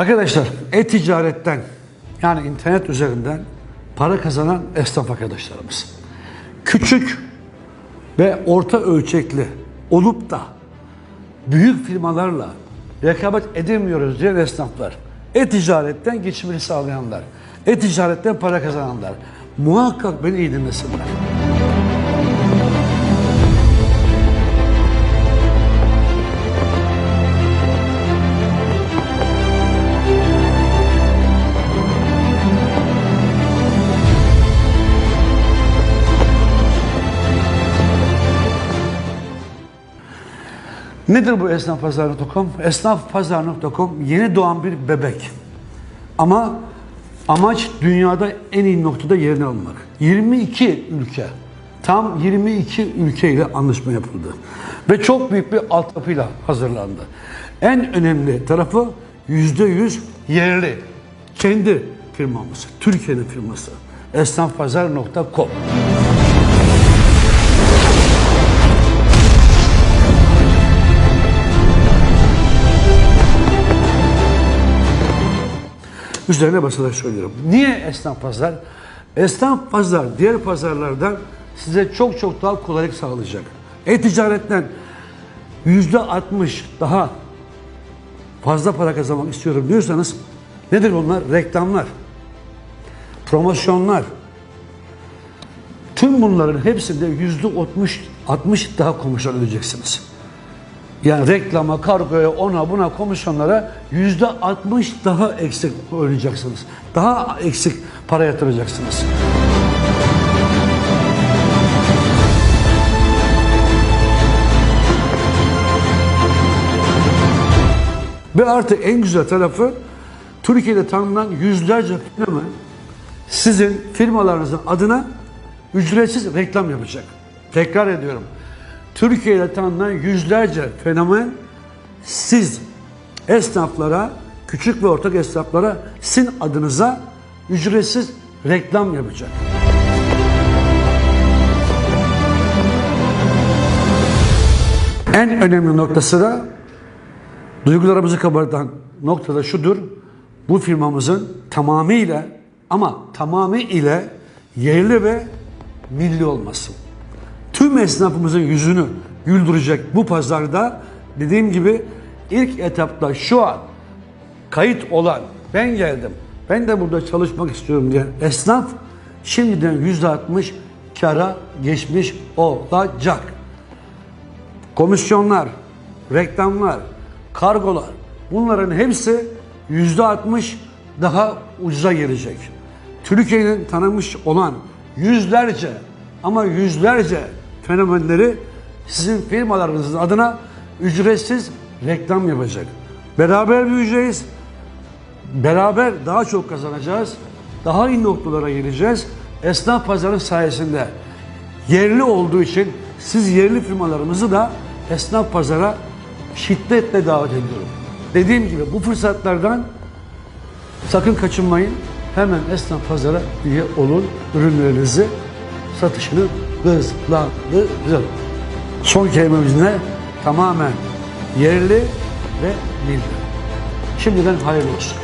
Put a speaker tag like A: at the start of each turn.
A: Arkadaşlar e-ticaretten yani internet üzerinden para kazanan esnaf arkadaşlarımız. Küçük ve orta ölçekli olup da büyük firmalarla rekabet edemiyoruz diyen esnaflar. E-ticaretten geçimini sağlayanlar. E-ticaretten para kazananlar. Muhakkak beni iyi dinlesinler. Nedir bu esnafpazar.com? Esnafpazar.com yeni doğan bir bebek. Ama amaç dünyada en iyi noktada yerini almak. 22 ülke, tam 22 ülkeyle anlaşma yapıldı. Ve çok büyük bir altyapıyla hazırlandı. En önemli tarafı %100 yerli. Kendi firmamız, Türkiye'nin firması. Esnafpazar.com Üzerine basarak söylüyorum. Niye esnaf pazar? Esnaf pazar diğer pazarlardan size çok çok daha kolaylık sağlayacak. E-ticaretten yüzde 60 daha fazla para kazanmak istiyorum diyorsanız nedir bunlar? Reklamlar, promosyonlar. Tüm bunların hepsinde yüzde 60, 60 daha komisyon ödeyeceksiniz. Yani reklama, kargoya, ona buna komisyonlara yüzde 60 daha eksik oynayacaksınız. Daha eksik para yatıracaksınız. Ve artık en güzel tarafı Türkiye'de tanınan yüzlerce firma sizin firmalarınızın adına ücretsiz reklam yapacak. Tekrar ediyorum. Türkiye'de tanınan yüzlerce fenomen siz esnaflara, küçük ve ortak esnaflara sizin adınıza ücretsiz reklam yapacak. En önemli noktası da duygularımızı kabartan noktada şudur. Bu firmamızın tamamıyla ama tamamı ile yerli ve milli olması tüm esnafımızın yüzünü güldürecek bu pazarda dediğim gibi ilk etapta şu an kayıt olan ben geldim. Ben de burada çalışmak istiyorum diye esnaf şimdiden yüzde altmış kara geçmiş olacak. Komisyonlar, reklamlar, kargolar bunların hepsi yüzde altmış daha ucuza gelecek. Türkiye'nin tanımış olan yüzlerce ama yüzlerce fenomenleri sizin firmalarınızın adına ücretsiz reklam yapacak. Beraber büyüyeceğiz. Beraber daha çok kazanacağız. Daha iyi noktalara geleceğiz. Esnaf pazarı sayesinde yerli olduğu için siz yerli firmalarımızı da esnaf pazara şiddetle davet ediyorum. Dediğim gibi bu fırsatlardan sakın kaçınmayın. Hemen esnaf pazara üye olun. Ürünlerinizi satışını hızlandırın. Son kelimemiz ne? Tamamen yerli ve milli. Şimdiden hayırlı olsun.